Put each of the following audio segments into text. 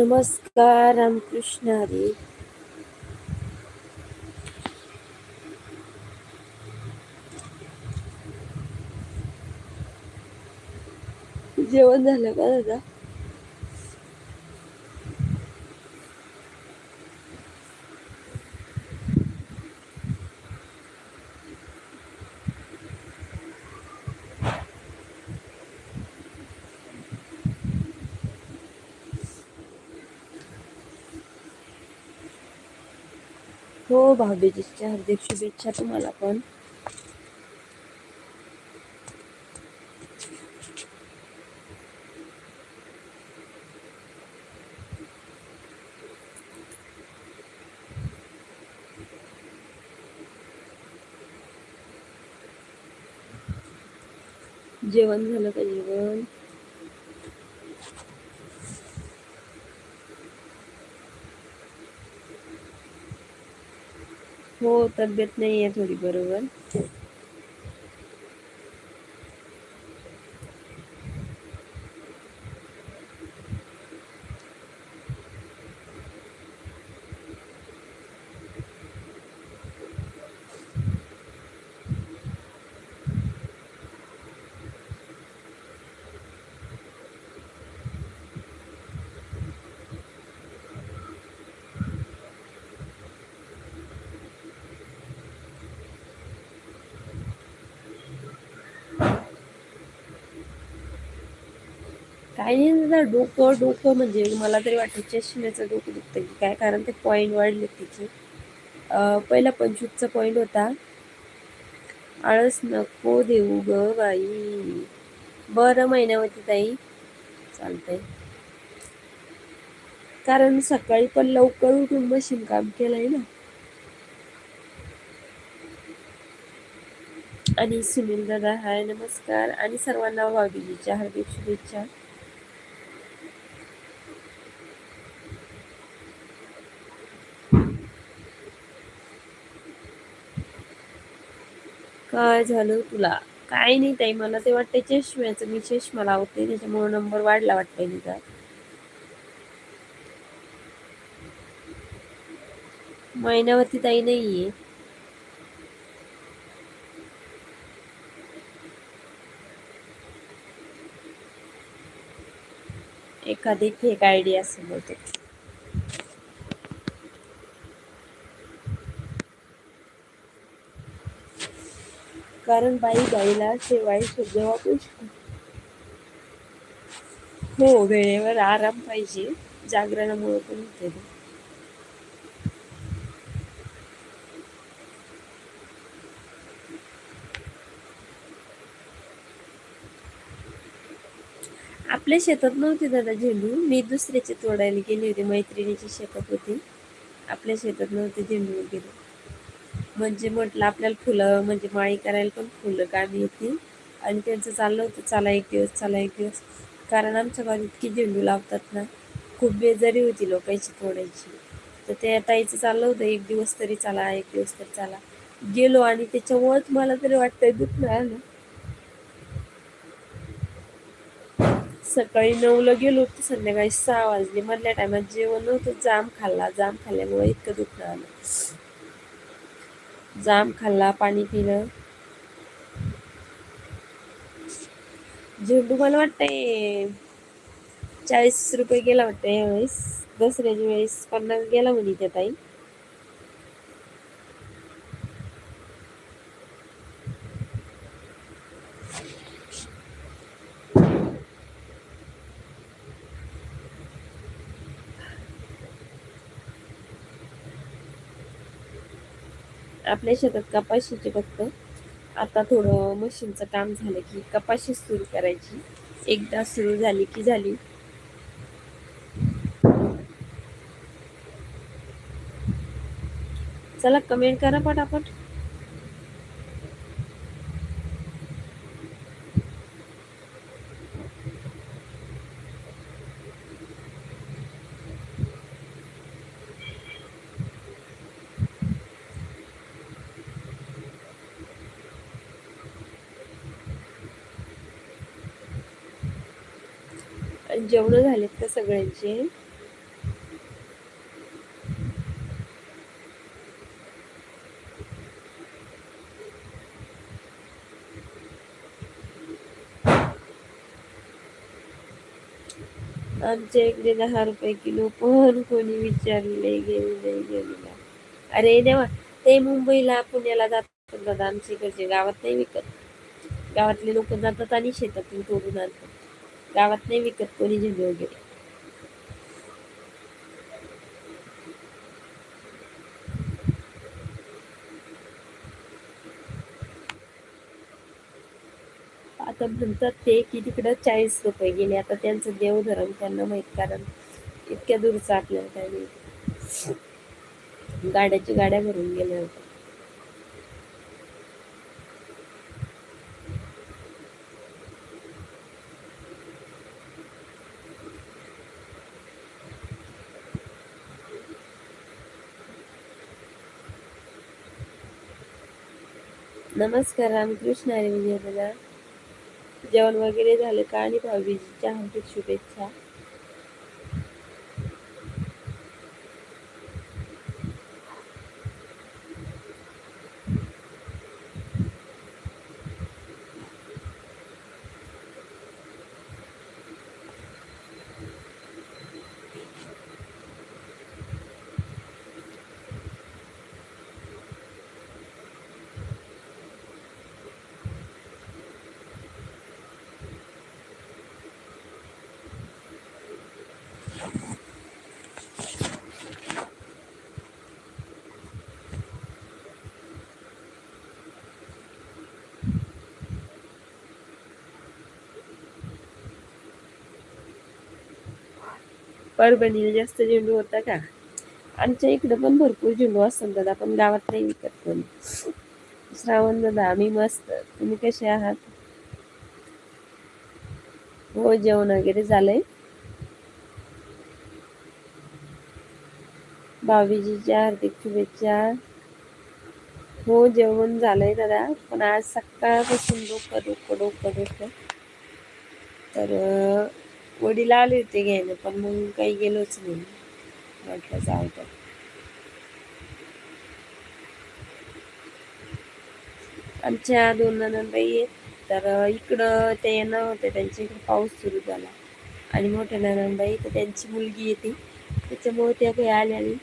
नमस्कार रामकृष्ण हरी. जेवण झालं का दादा? हो भाऊबीजेच्या हार्दिक शुभेच्छा तुम्हाला पण. जेवण झालं का जेवण? हो तब्येत नाही आहे थोडी बरोबर. काही नाही दादा डोकं डोकं म्हणजे मला तरी वाटतं चष्म्याचं डोकं दुखतं की काय? कारण ते पॉईंट वाढले त्याचे पहिला पंचवीसचा पॉईंट होता. आळस नको देऊ ग बाई. बरं महिन्यावरती ताई. चालतंय. कारण सकाळी पण लवकर उठून मशीन काम केलंय ना. आणि सुनील दादा हाय नमस्कार. आणि सर्वांना भाऊबीजीच्या हार्दिक शुभेच्छा. काय झालं तुला? काय नाही ताई मला ते वाटतं चष्म्याचं. मी चष्मा लावते त्याच्यामुळे नंबर वाढला वाटतंय तिचा. महिन्यावरती ताई नाहीये. एखादी फेक आयडिया असं बोलते कारण बाई गाईला शेवाळी जेव्हा पुष्ट हो वेळेवर आराम पाहिजे. जागरणामुळे पण होते आपल्या शेतात नव्हते दादा झेंडू. मी दुसऱ्याचे तोडायला गेले होते. मैत्रिणीची शेतात होती. आपल्या शेतात नव्हते झेंडू वगैरे. म्हणजे म्हटलं आपल्याला फुलं म्हणजे माळी करायला पण फुलं कामी येतील. आणि त्यांचं चाललं होतं चला एक दिवस चला एक दिवस. कारण आमच्या गावात इतकी झेंडू लावतात ना खूप बेजारी होती लोकांची तोडायची तर त्या ताईचं चाललं होतं एक दिवस तरी चला एक दिवस तरी चला. गेलो आणि त्याच्यामुळंच मला तरी वाटतंय दुखणार आलं सकाळी नऊला गेलो तर संध्याकाळी सहा वाजले. मधल्या टायमात जेवण नव्हतं जाम खाल्ला. जाम खाल्ल्यामुळे इतकं दुखणं आलं. जाम खाल्ला पाणी पिलं. झेंडू मला वाटतंय चाळीस रुपये गेला वाटतं यावेळेस दसऱ्याच्या वेळेस पन्नास गेला म्हणे त्या ताई. आपल्या शेतात कपाशीचे फक्त. आता थोडं मशीनचं काम झालं की कपाशी सुरू करायची. एकदा सुरू झाली की झाली. चला कमेंट करा पटापट. जेवण झालेत का सगळ्यांचे? आमच्या इकडे दहा रुपये किलो पण कोणी विचारले गेली नाही. अरे देवा ते मुंबईला पुण्याला जातात दादा आमच्या इकडचे. गावात नाही विकत. गावातले लोक जातात आणि शेतातून तोडून आणतात. गावात नाही विकत कोणी झेंडू वगैरे आता म्हणतात ते की तिकडं चाळीस रुपये गेले. आता त्यांचं देव धरम त्यांना माहीत कारण इतक्या दूरचं आपल्याला काय नाही गाड्याची गाड्या भरून गेल्या होत्या. नमस्कार रामकृष्ण आणि विजय दादा जेवण वगैरे झालं का आणि भाऊबीजीच्या हार्दिक शुभेच्छा. परभणीला जास्त झेंडू होता का? आमच्या इकडं पण भरपूर झेंडू असतात. दादा पण गावात नाही विकत पण श्रावण दादा आम्ही मस्त. तुम्ही कसे आहात? हो जेवण वगैरे झालंय? भाऊबीजीच्या हार्दिक शुभेच्छा. हो जेवण झालंय दादा. पण आज सकाळपासून डोकं डोकं डोकं डोकं. तर वडील आले होते घ्यायला पण मग काही गेलोच नाही. म्हटलं जाऊ तर आमच्या दोन नंदबाई आहेत तर इकडं ते येणं होते त्यांच्या इकडे पाऊस सुरू झाला. आणि मोठ्या नंदबाई तर त्यांची मुलगी येते. त्याच्यामुळे त्या काही आल्या नाही.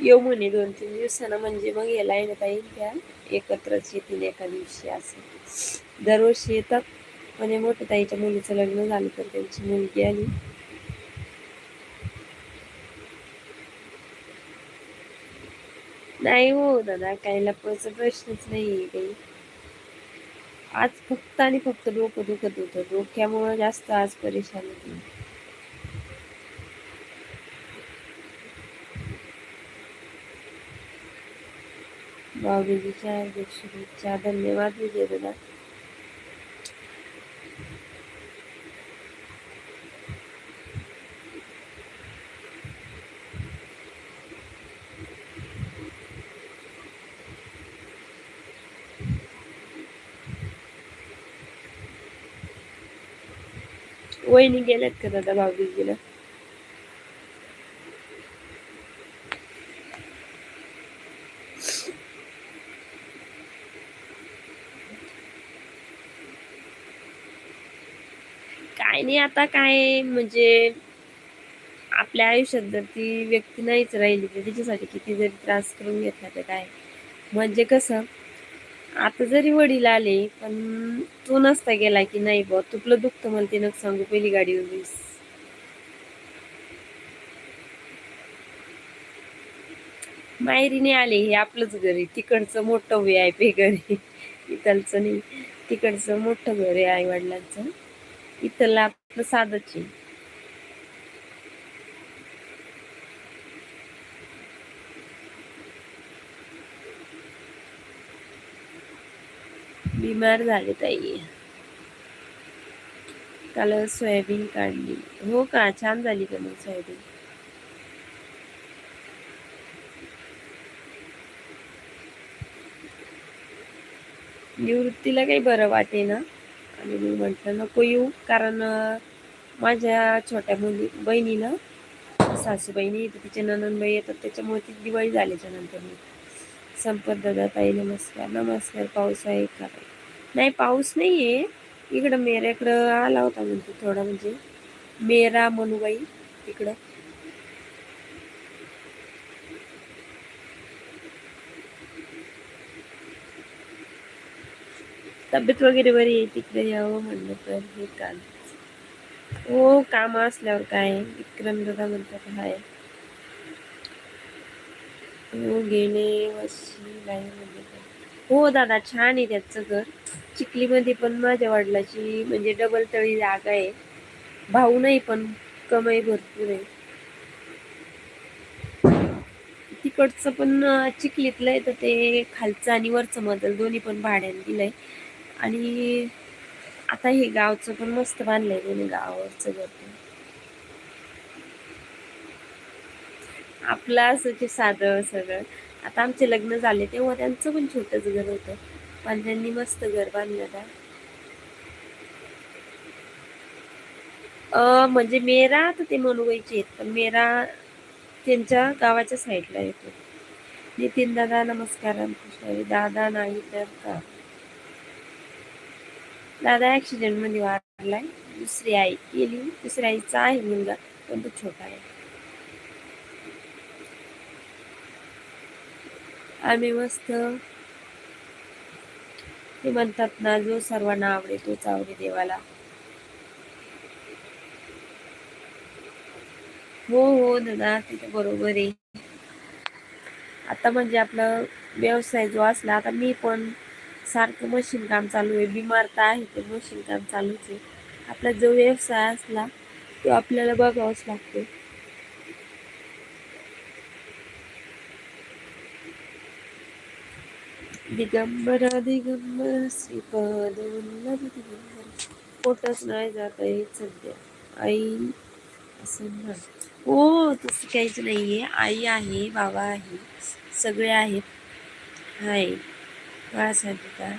येऊ म्हणे दोन तीन दिवसानं. म्हणजे मग याला येण्यात येईल त्या एकत्रच येतील एका दिवशी असं. दरवर्षी येतात. म्हणजे मोठ्या ताईच्या मुलीचं लग्न झालं तर त्यांची मुलगी आली. नाही हो दादा काही लपवायचा प्रश्नच नाही काही. आज फक्त आणि फक्त डोकं दुखत होतं. डोक्यामुळं जास्त आज परेशान होती. भाऊबीजीच्या हार्दिक शुभेच्छा धन्यवाद विजय दादा वहिनी गेल्यात का दादा भाऊबीजीला काय आणि आता काय म्हणजे आपल्या आयुष्यात जर ती व्यक्ती नाहीच राहिली तर तिच्यासाठी किती जरी त्रास करून घेतला तर काय? म्हणजे कसं आता जरी वडील आले पण तो नसता गेला की नाही बा तुपलं दुःख मला ते नक सांगू पहिली गाडी उभीस मायरीने आले हे आपलंच घर आहे तिकडचं मोठं वे आहे पे घर आहे. इथलचं नाही तिकडचं मोठं घर आहे आई वडिलांचं E इथला आपलं बिमार झाले ताई. काल सोयाबीन काढली. हो का? छान झाली का मग सोयाबीन? निवृत्तीला काही बरं वाटे ना आणि मी म्हटलं नको येऊ. कारण माझ्या छोट्या मुली बहिणीनं सासूबाईनी तर तिच्या ननंदबाई येतात त्याच्यामुळे ती दिवाळी झाल्याच्यानंतर मी संपत दादा ताई नमस्कार नमस्कार पाऊस आहे का? नाही पाऊस नाही आहे इकडं मेऱ्याकडं आला होता म्हणतो थोडा म्हणजे. मेरा मनुबाई तिकडं तब्येत वगैरे बरी आहे तिकडे? यावं म्हणलं तर हे काल हो काम असल्यावर काय? विक्रम दादा म्हणतात हाय. हो गेले वर्षी नाही हो दादा छान आहे त्याचं घर. चिखलीमध्ये पण माझ्या वडिलाची म्हणजे डबल तळी जागा आहे. भाऊ नाही पण कमाई भरपूर आहे. तिकडचं पण चिखलीतलं आहे तर ते खालचं आणि वरचं मधल दोन्ही पण भाड्याने दिलंय. आणि आता हे गावचं पण मस्त बांधलंय त्याने गावावरचं घर पण. आपलं असं की साधं सगळं. आता आमचे लग्न झाले तेव्हा त्यांचं पण छोटंच घर होतं. पण त्यांनी मस्त घर बांधलं अ म्हणजे मेरा तर ते मनुबाईचे आहेत पण मेरा त्यांच्या गावाच्या साईडला येतो. नितीन दादा नमस्कार दादा नाही तर का? दादा ऍक्सिडेंटमध्ये वारलाय दुसरी आई गेली. दुसऱ्या आईचा आहे मुलगा. पण तो छोटा आहे. आम्ही मस्त. ते म्हणतात ना जो सर्वांना आवडे तोच आवडे देवाला. हो हो दादा तिथे बरोबर आहे. आता म्हणजे आपला व्यवसाय जो असला आता मी पण सारखं मशीन काम चालू आहे. बिमार तर आहे तर मशीन काम चालूच आहे. आपला जो व्यवसाय असला तो आपल्याला बघावाच लागतो. दिगंबर दिगंबर श्रीपाद दिगंबर. पोटच नाही जात आहे सध्या. आई असं ना हो तसं काहीच नाही आहे आई आहे बाबा आहे. सगळे आहेत. हाय. बाळासाहेब का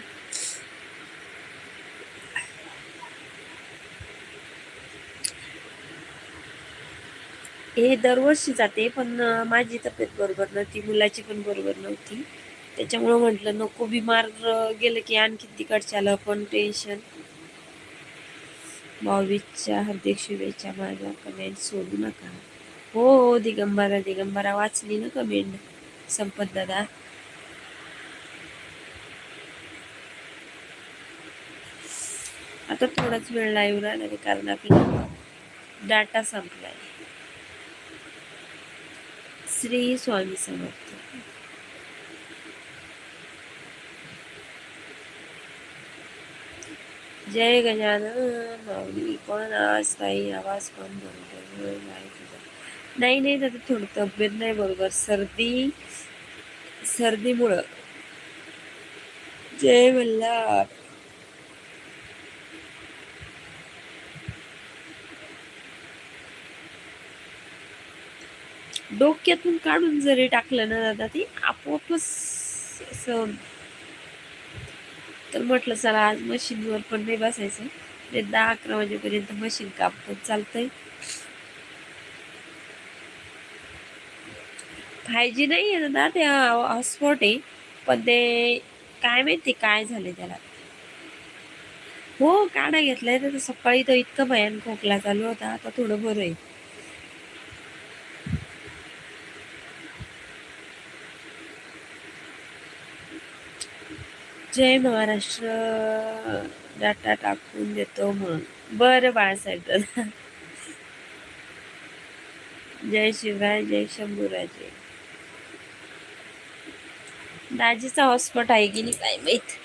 हे दरवर्षी जाते पण माझी तब्येत बरोबर नव्हती मुलाची पण बरोबर नव्हती. त्याच्यामुळं म्हटलं नको बिमार गेलं की आणखी तिकडच्याला पण टेन्शन भाऊबीजच्या हार्दिक शुभेच्छा माझ्या कमेंट सोडू नका. हो हो दिगंबरा दिगंबरा वाचली ना कमेंट संपत दादा. आता थोडाच वेळ लाईव्ह राहणार आहे कारण आपला डाटा संपलाय. श्री स्वामी समर्थ. जय गजानन माऊली पण आज काही आवाज पण बरोबर नाही तुझा. नाही नाही दादा थोडी तब्येत नाही बरोबर. सर्दी सर्दीमुळं. जय मल्हार. डोक्यातून काढून जरी टाकलं ना दादा ते आपोआपच असं तर म्हटलं चला आज मशीनवर पण नाही बसायचं. ते दहा अकरा वाजेपर्यंत मशीन काम चालतंय. फाय जी नाही आहे दादा ते हॉटस्पॉट आहे. पण ते काय माहिती काय झालंय त्याला. हो काढा घेतलाय. तर सकाळी तर इतकं भयान खोकला चालू होता. आता थोडं बरं आहे. जय महाराष्ट्र. डाटा टाकून देतो म्हणून. बरं बाळासाहेब. दादा जय शिवराय जय शंभूराजे. दाजीचा हॉटस्पॉट आहे की नाही काय माहीत?